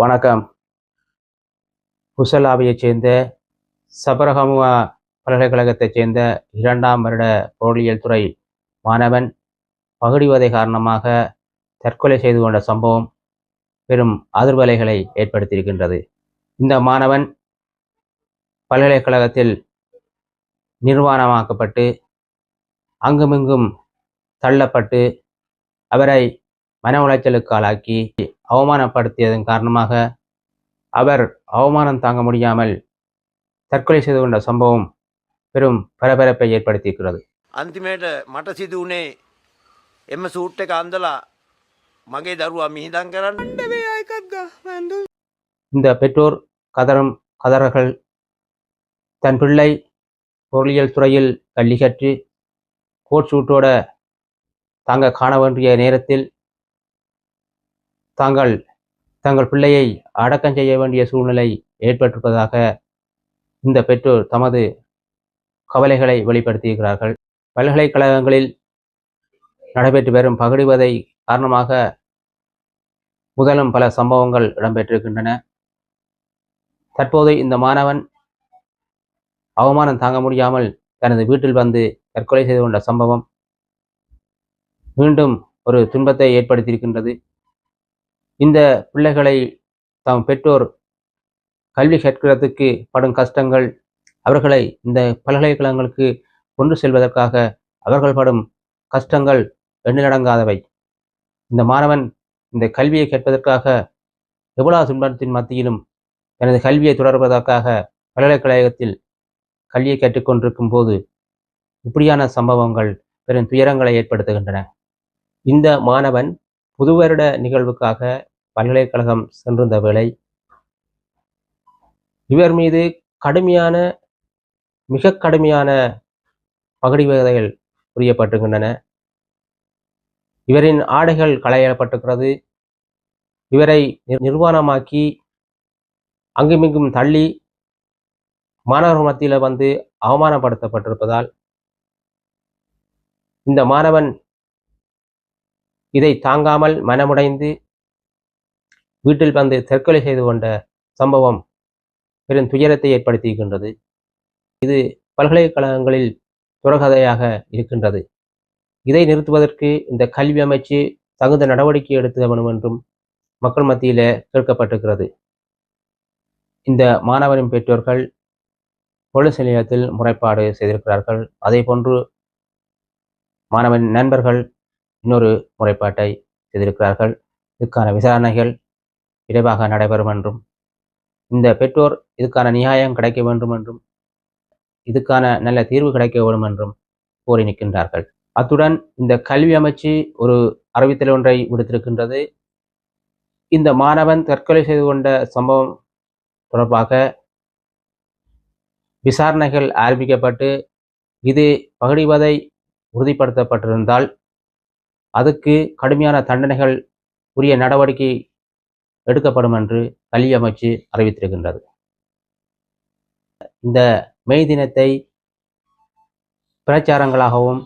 வணக்கம். புசலாவியைச் சேர்ந்த சபரகமுவா பல்கலைக்கழகத்தைச் சேர்ந்த இரண்டாம் வருட பொருளியல் துறை மாணவன் பகுடிவதை காரணமாக தற்கொலை செய்து கொண்ட சம்பவம் பெரும் அதிர்வலைகளை ஏற்படுத்தியிருக்கின்றது. இந்த மாணவன் பல்கலைக்கழகத்தில் நிர்வாணமாக்கப்பட்டு அங்குமிங்கும் தள்ளப்பட்டு அவரை மன உளைச்சலுக்கு ஆளாக்கி அவமானப்படுத்தியதன் காரணமாக அவர் அவமானம் தாங்க முடியாமல் தற்கொலை செய்து கொண்ட சம்பவம் பெரும் பரபரப்பை ஏற்படுத்தியிருக்கிறது අන්තිමයට මට සිදු වනේ එම සූට් එක අන්දලා මගේ දරුවා මිහිදන් කරන්න இந்த பெற்றோர் கதரும் கதறர்கள் தன் பிள்ளை பொருளியல் துறையில் கல்வி கற்று கோட் சூட்டோட தாங்க காண வேண்டிய நேரத்தில் தாங்கள் தங்கள் பிள்ளையை அடக்கம் செய்ய வேண்டிய சூழ்நிலை ஏற்பட்டிருப்பதாக இந்த பெற்றோர் தமது கவலைகளை வெளிப்படுத்தியிருக்கிறார்கள். பல்கலைக்கழகங்களில் நடைபெற்று வரும் பகடிவதை காரணமாக முதலும் பல சம்பவங்கள் இடம்பெற்றிருக்கின்றன. தற்போது இந்த மாணவன் அவமானம் தாங்க முடியாமல் தனது வீட்டில் வந்து தற்கொலை செய்து கொண்ட சம்பவம் மீண்டும் ஒரு துன்பத்தை ஏற்படுத்தியிருக்கின்றது. இந்த பிள்ளைகளை தம் பெற்றோர் கல்வி கற்கிறதுக்கு படும் கஷ்டங்கள் அவர்களை இந்த பல்கலைக்கழகங்களுக்கு கொண்டு செல்வதற்காக அவர்கள் படும் கஷ்டங்கள் எண்ணிலடங்காதவை இந்த மாணவன் இந்த கல்வியை கேட்பதற்காக எவ்வளவு துன்பத்தின் மத்தியிலும் தனது கல்வியை தொடர்வதற்காக பல்கலைக்கழகத்தில் கல்வியை கேட்டுக்கொண்டிருக்கும் போது இப்படியான சம்பவங்கள் பெரும் துயரங்களை ஏற்படுத்துகின்றன. இந்த மாணவன் புது வருட நிகழ்வுக்காக பல்கலைக்கழகம் சென்றிருந்த வேளை இவர் மீது கடுமையான மிக கடுமையான பகடிவதைகள் புரியப்பட்டுகின்றன இவரின் ஆடைகள் களையப்பட்டிருக்கிறது. இவரை நிர்வாணமாக்கி அங்குமிங்கும் தள்ளி மாணவர் மத்தியில் வந்து அவமானப்படுத்தப்பட்டிருப்பதால் இந்த மாணவன் இதை தாங்காமல் மனமுடைந்து வீட்டில் வந்து தற்கொலை செய்து கொண்ட சம்பவம் பெரும் துயரத்தை ஏற்படுத்தியிருக்கின்றது. இது பல்கலைக்கழகங்களில் துறகதையாக இருக்கின்றது. இதை நிறுத்துவதற்கு இந்த கல்வி அமைச்சு தகுந்த நடவடிக்கை எடுத்து வேண்டும் என்றும் மக்கள் மத்தியில் கேட்கப்பட்டிருக்கிறது. இந்த மாணவரின் பெற்றோர்கள் போலீஸ் நிலையத்தில் முறைப்பாடு செய்திருக்கிறார்கள். அதே போன்று மாணவன் நண்பர்கள் இன்னொரு முறைப்பாட்டை செய்திருக்கிறார்கள். இதுக்கான விசாரணைகள் விரைவாக நடைபெறும் என்றும் இந்த பெற்றோர் இதுக்கான நியாயம் கிடைக்க வேண்டும் என்றும் இதுக்கான நல்ல தீர்வு கிடைக்க வேண்டும் என்றும் கோரி நிற்கின்றார்கள். அத்துடன் இந்த கல்வி அமைச்சு ஒரு அறிவித்தல் ஒன்றை விடுத்திருக்கின்றது. இந்த மாணவன் தற்கொலை செய்து கொண்ட சம்பவம் தொடர்பாக விசாரணைகள் ஆரம்பிக்கப்பட்டு இது பகடிவதை உறுதிப்படுத்தப்பட்டிருந்தால் அதுக்கு கடுமையான தண்டனைகள் உரிய நடவடிக்கை எடுக்கப்படும் என்று கல்வி அமைச்சு அறிவித்திருக்கின்றது. இந்த மெய் தினத்தை பிரச்சாரங்களாகவும்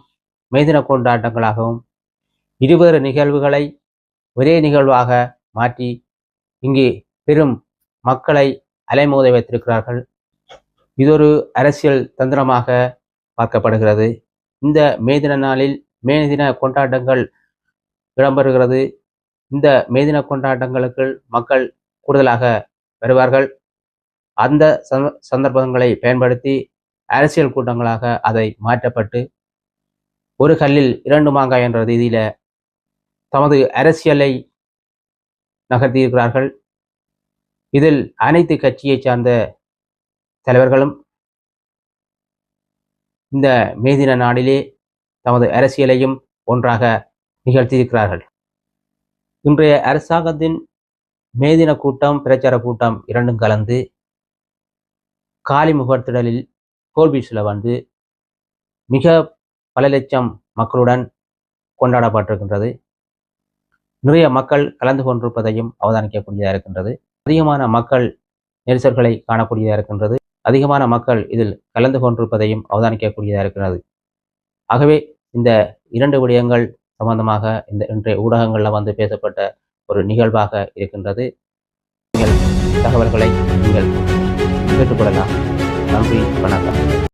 மெய்தின கொண்டாட்டங்களாகவும் இருவேறு நிகழ்வுகளை ஒரே நிகழ்வாக மாற்றி இங்கே பெரும் மக்களை அலைமோத வைத்திருக்கிறார்கள். இது ஒரு அரசியல் தந்திரமாக பார்க்கப்படுகிறது. இந்த மே தின நாளில் மே தின கொண்டாட்டங்கள் இடம்பெறுகிறது. இந்த மேதின கொண்டாட்டங்களுக்கு மக்கள் கூடுதலாக வருவார்கள். அந்த சந்த- சந்தர்ப்பங்களை பயன்படுத்தி அரசியல் கூட்டங்களாக அதை மாற்றப்பட்டு ஒரு கல்லில் இரண்டு மாங்காய் என்ற ரீதியில தமது அரசியலை நகர்த்தியிருக்கிறார்கள். இதில் அனைத்து கட்சியைச் சார்ந்த தலைவர்களும் இந்த மேதின நாளிலே தமது அரசியலையும் ஒன்றாக நிகழ்த்தியிருக்கிறார்கள். இன்றைய அரசாங்கத்தின் மேதின கூட்டம் பிரச்சார கூட்டம் இரண்டும் கலந்து காலி முகத்திடலில் கோல்பீச்சில் வந்து மிக பல லட்சம் மக்களுடன் கொண்டாடப்பட்டிருக்கின்றது. நிறைய மக்கள் கலந்து கொண்டிருப்பதையும் அவதானிக்கக்கூடியதாக இருக்கின்றது. அதிகமான மக்கள் நெரிசல்களை காணக்கூடியதாக இருக்கின்றது. அதிகமான மக்கள் இதில் கலந்து கொண்டிருப்பதையும் அவதானிக்கக்கூடியதாக இருக்கிறது ஆகவே இந்த இரண்டு விடயங்கள் சம்பந்தமாக இந்த இன்றைய ஊடகங்களில் வந்து பேசப்பட்ட ஒரு நிகழ்வாக இருக்கின்றது. நீங்கள் தகவல்களை நீங்கள் கேட்டுக்கொள்ளலாம் நன்றி வணக்கம்.